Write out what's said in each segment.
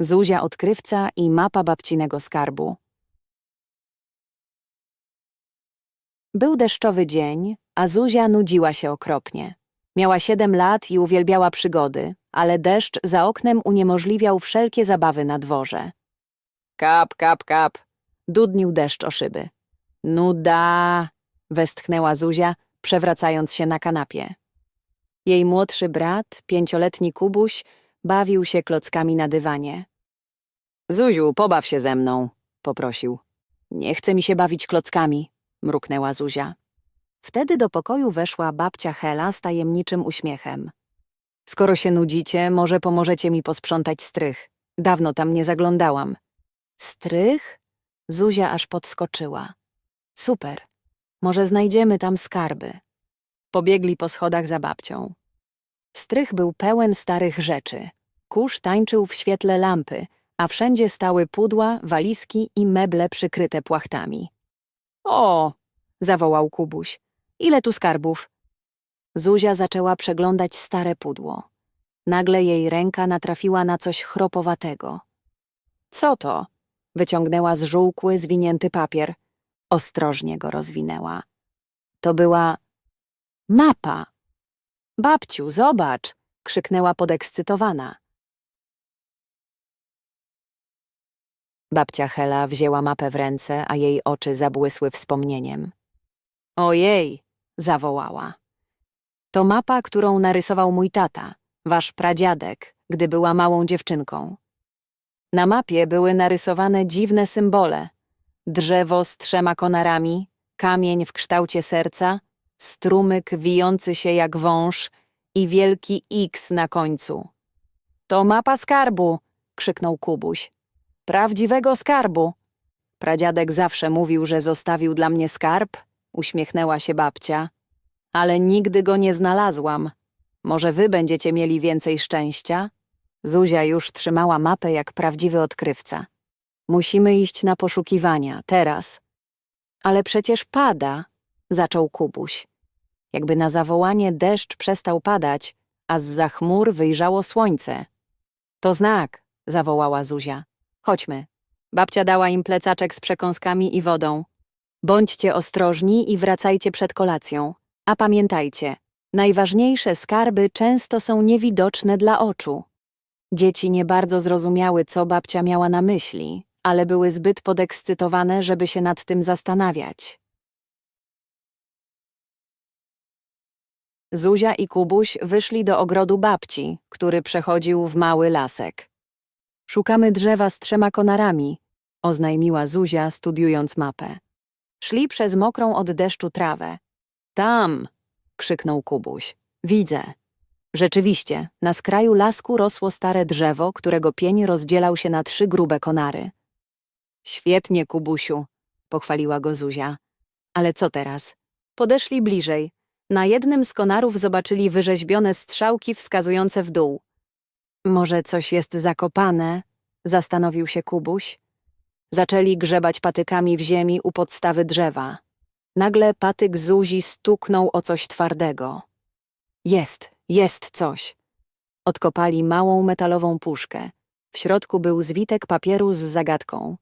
Zuzia odkrywca i mapa babcinego skarbu. Był deszczowy dzień, a Zuzia nudziła się okropnie. Miała siedem lat i uwielbiała przygody, ale deszcz za oknem uniemożliwiał wszelkie zabawy na dworze. Kap, kap, kap, dudnił deszcz o szyby. Nuda, westchnęła Zuzia, przewracając się na kanapie. Jej młodszy brat, pięcioletni Kubuś, bawił się klockami na dywanie. Zuziu, pobaw się ze mną, poprosił. Nie chce mi się bawić klockami, mruknęła Zuzia. Wtedy do pokoju weszła babcia Hela z tajemniczym uśmiechem. Skoro się nudzicie, może pomożecie mi posprzątać strych. Dawno tam nie zaglądałam. Strych? Zuzia aż podskoczyła. Super. Może znajdziemy tam skarby. Pobiegli po schodach za babcią. Strych był pełen starych rzeczy. Kurz tańczył w świetle lampy, a wszędzie stały pudła, walizki i meble przykryte płachtami. O! zawołał Kubuś. Ile tu skarbów? Zuzia zaczęła przeglądać stare pudło. Nagle jej ręka natrafiła na coś chropowatego. Co to? Wyciągnęła zżółkły, zwinięty papier. Ostrożnie go rozwinęła. To była mapa. Babciu, zobacz! krzyknęła podekscytowana. Babcia Hela wzięła mapę w ręce, a jej oczy zabłysły wspomnieniem. Ojej! zawołała. To mapa, którą narysował mój tata, wasz pradziadek, gdy była małą dziewczynką. Na mapie były narysowane dziwne symbole. Drzewo z trzema konarami, kamień w kształcie serca, strumyk wijący się jak wąż i wielki X na końcu. To mapa skarbu! krzyknął Kubuś. Prawdziwego skarbu! Pradziadek zawsze mówił, że zostawił dla mnie skarb, uśmiechnęła się babcia. Ale nigdy go nie znalazłam. Może wy będziecie mieli więcej szczęścia? Zuzia już trzymała mapę jak prawdziwy odkrywca. Musimy iść na poszukiwania, teraz. Ale przecież pada, zaczął Kubuś. Jakby na zawołanie deszcz przestał padać, a zza chmur wyjrzało słońce. To znak, zawołała Zuzia. Chodźmy. Babcia dała im plecaczek z przekąskami i wodą. Bądźcie ostrożni i wracajcie przed kolacją. A pamiętajcie, najważniejsze skarby często są niewidoczne dla oczu. Dzieci nie bardzo zrozumiały, co babcia miała na myśli, ale były zbyt podekscytowane, żeby się nad tym zastanawiać. Zuzia i Kubuś wyszli do ogrodu babci, który przechodził w mały lasek. Szukamy drzewa z trzema konarami, oznajmiła Zuzia, studiując mapę. Szli przez mokrą od deszczu trawę. Tam! krzyknął Kubuś. Widzę. Rzeczywiście, na skraju lasku rosło stare drzewo, którego pień rozdzielał się na trzy grube konary. Świetnie, Kubusiu, pochwaliła go Zuzia. Ale co teraz? Podeszli bliżej. Na jednym z konarów zobaczyli wyrzeźbione strzałki wskazujące w dół. Może coś jest zakopane? Zastanowił się Kubuś. Zaczęli grzebać patykami w ziemi u podstawy drzewa. Nagle patyk Zuzi stuknął o coś twardego. Jest, jest coś. Odkopali małą metalową puszkę. W środku był zwitek papieru z zagadką.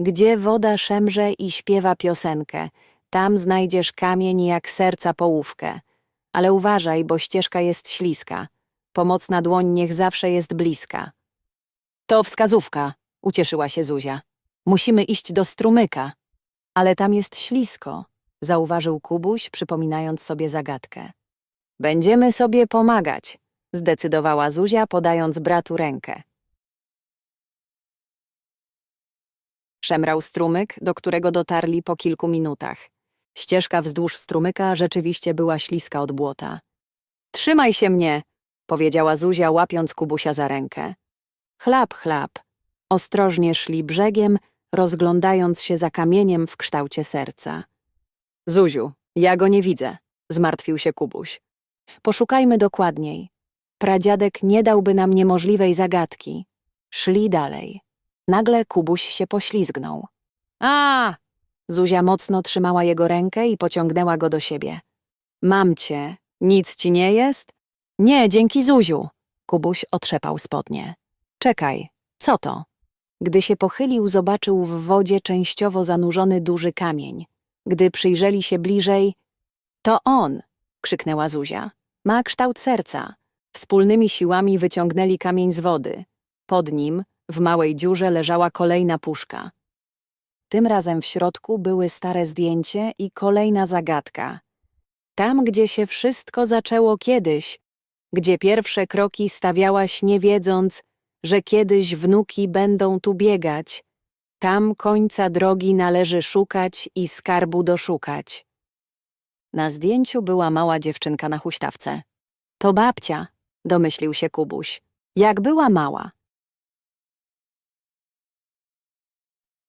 Gdzie woda szemrze i śpiewa piosenkę, tam znajdziesz kamień jak serca połówkę. Ale uważaj, bo ścieżka jest śliska. Pomocna dłoń niech zawsze jest bliska. To wskazówka, ucieszyła się Zuzia. Musimy iść do strumyka. Ale tam jest ślisko, zauważył Kubuś, przypominając sobie zagadkę. Będziemy sobie pomagać, zdecydowała Zuzia, podając bratu rękę. Szemrał strumyk, do którego dotarli po kilku minutach. Ścieżka wzdłuż strumyka rzeczywiście była śliska od błota. Trzymaj się mnie, powiedziała Zuzia, łapiąc Kubusia za rękę. Chlap, chlap. Ostrożnie szli brzegiem, rozglądając się za kamieniem w kształcie serca. Zuziu, ja go nie widzę, zmartwił się Kubuś. Poszukajmy dokładniej. Pradziadek nie dałby nam niemożliwej zagadki. Szli dalej. Nagle Kubuś się poślizgnął. A! Zuzia mocno trzymała jego rękę i pociągnęła go do siebie. Mam cię. Nic ci nie jest? Nie, dzięki Zuziu. Kubuś otrzepał spodnie. Czekaj, Co to? Gdy się pochylił, zobaczył w wodzie częściowo zanurzony duży kamień. Gdy przyjrzeli się bliżej, to on! krzyknęła Zuzia. Ma kształt serca. Wspólnymi siłami wyciągnęli kamień z wody. Pod nim, w małej dziurze, leżała kolejna puszka. Tym razem w środku były stare zdjęcie i kolejna zagadka. Tam, gdzie się wszystko zaczęło kiedyś, gdzie pierwsze kroki stawiałaś nie wiedząc, że kiedyś wnuki będą tu biegać, tam końca drogi należy szukać i skarbu doszukać. Na zdjęciu była mała dziewczynka na huśtawce. To babcia, domyślił się Kubuś. Jak była mała.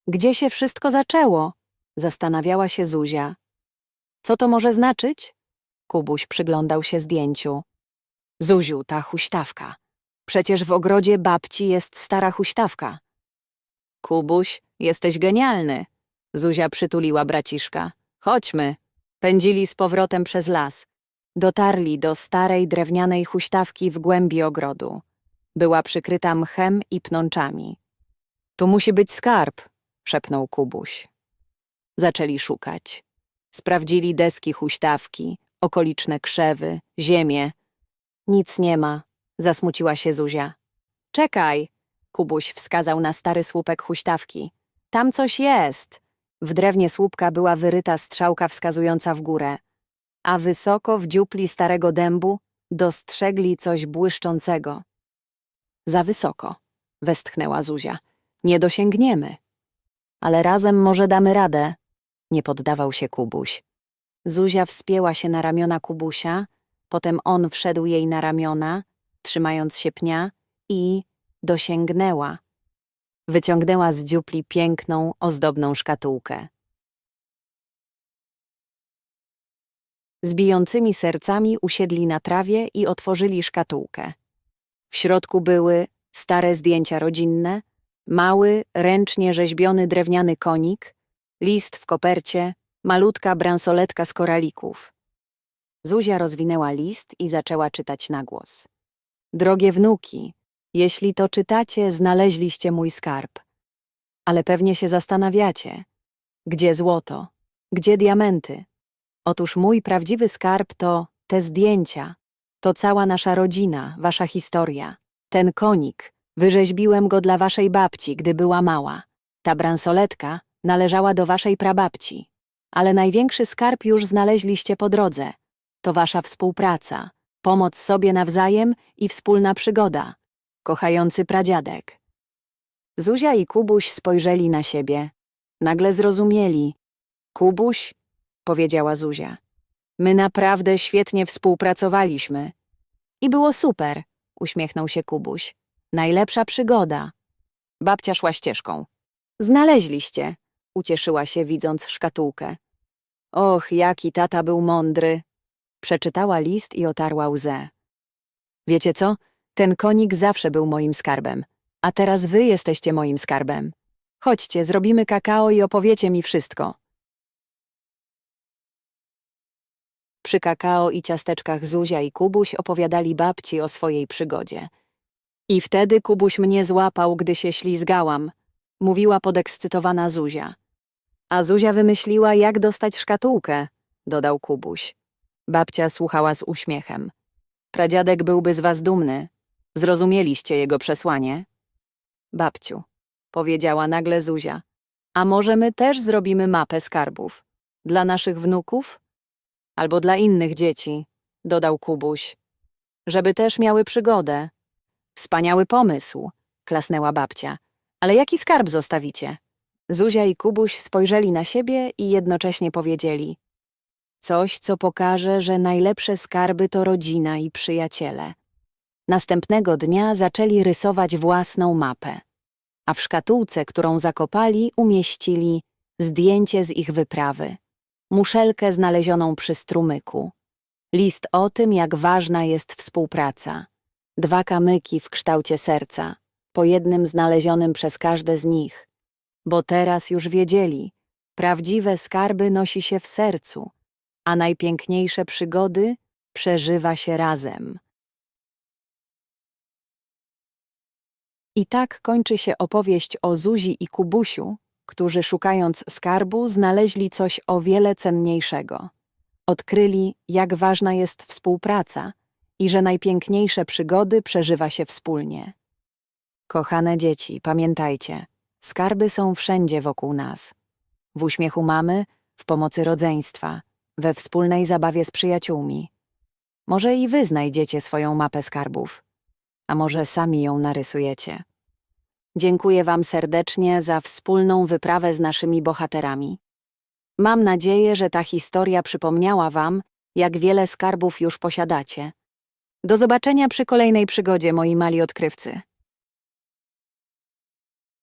Gdzie się wszystko zaczęło? Zastanawiała się Zuzia. Co to może znaczyć? Kubuś przyglądał się zdjęciu. Zuziu, ta huśtawka. Przecież w ogrodzie babci jest stara huśtawka. Kubuś, jesteś genialny. Zuzia przytuliła braciszka. Chodźmy. Pędzili z powrotem przez las. Dotarli do starej drewnianej huśtawki w głębi ogrodu. Była przykryta mchem i pnączami. Tu musi być skarb, szepnął Kubuś. Zaczęli szukać. Sprawdzili deski huśtawki, okoliczne krzewy, ziemię. Nic nie ma, zasmuciła się Zuzia. Czekaj, Kubuś wskazał na stary słupek huśtawki. Tam coś jest. W drewnie słupka była wyryta strzałka wskazująca w górę, a wysoko w dziupli starego dębu dostrzegli coś błyszczącego. Za wysoko, westchnęła Zuzia. Nie dosięgniemy. Ale razem może damy radę, nie poddawał się Kubuś. Zuzia wspięła się na ramiona Kubusia, potem on wszedł jej na ramiona, trzymając się pnia i dosięgnęła. Wyciągnęła z dziupli piękną, ozdobną szkatułkę. Z bijącymi sercami usiedli na trawie i otworzyli szkatułkę. W środku były stare zdjęcia rodzinne, mały, ręcznie rzeźbiony drewniany konik, list w kopercie, malutka bransoletka z koralików. Zuzia rozwinęła list i zaczęła czytać na głos. Drogie wnuki, jeśli to czytacie, znaleźliście mój skarb. Ale pewnie się zastanawiacie, gdzie złoto, gdzie diamenty? Otóż mój prawdziwy skarb to te zdjęcia, to cała nasza rodzina, wasza historia. Ten konik, wyrzeźbiłem go dla waszej babci, gdy była mała. Ta bransoletka należała do waszej prababci. Ale największy skarb już znaleźliście po drodze. To wasza współpraca, pomoc sobie nawzajem i wspólna przygoda. Kochający pradziadek. Zuzia i Kubuś spojrzeli na siebie. Nagle zrozumieli. Kubuś, powiedziała Zuzia. My naprawdę świetnie współpracowaliśmy. I było super, uśmiechnął się Kubuś. Najlepsza przygoda. Babcia szła ścieżką. Znaleźliście, ucieszyła się, widząc szkatułkę. Och, jaki tata był mądry. Przeczytała list i otarła łzę. Wiecie co? Ten konik zawsze był moim skarbem, a teraz wy jesteście moim skarbem. Chodźcie, zrobimy kakao i opowiecie mi wszystko. Przy kakao i ciasteczkach Zuzia i Kubuś opowiadali babci o swojej przygodzie. I wtedy Kubuś mnie złapał, gdy się ślizgałam, mówiła podekscytowana Zuzia. A Zuzia wymyśliła, jak dostać szkatułkę, dodał Kubuś. Babcia słuchała z uśmiechem. Pradziadek byłby z was dumny. Zrozumieliście jego przesłanie? Babciu, powiedziała nagle Zuzia, a może my też zrobimy mapę skarbów? Dla naszych wnuków? Albo dla innych dzieci, dodał Kubuś. Żeby też miały przygodę. Wspaniały pomysł, klasnęła babcia. Ale jaki skarb zostawicie? Zuzia i Kubuś spojrzeli na siebie i jednocześnie powiedzieli: Coś, co pokaże, że najlepsze skarby to rodzina i przyjaciele. Następnego dnia zaczęli rysować własną mapę, a w szkatułce, którą zakopali, umieścili zdjęcie z ich wyprawy, muszelkę znalezioną przy strumyku, list o tym, jak ważna jest współpraca, dwa kamyki w kształcie serca, po jednym znalezionym przez każde z nich, bo teraz już wiedzieli, prawdziwe skarby nosi się w sercu, a najpiękniejsze przygody przeżywa się razem. I tak kończy się opowieść o Zuzi i Kubusiu, którzy szukając skarbu znaleźli coś o wiele cenniejszego. Odkryli, jak ważna jest współpraca i że najpiękniejsze przygody przeżywa się wspólnie. Kochane dzieci, pamiętajcie, skarby są wszędzie wokół nas. W uśmiechu mamy, w pomocy rodzeństwa, we wspólnej zabawie z przyjaciółmi. Może i wy znajdziecie swoją mapę skarbów, a może sami ją narysujecie. Dziękuję Wam serdecznie za wspólną wyprawę z naszymi bohaterami. Mam nadzieję, że ta historia przypomniała Wam, jak wiele skarbów już posiadacie. Do zobaczenia przy kolejnej przygodzie, moi mali odkrywcy.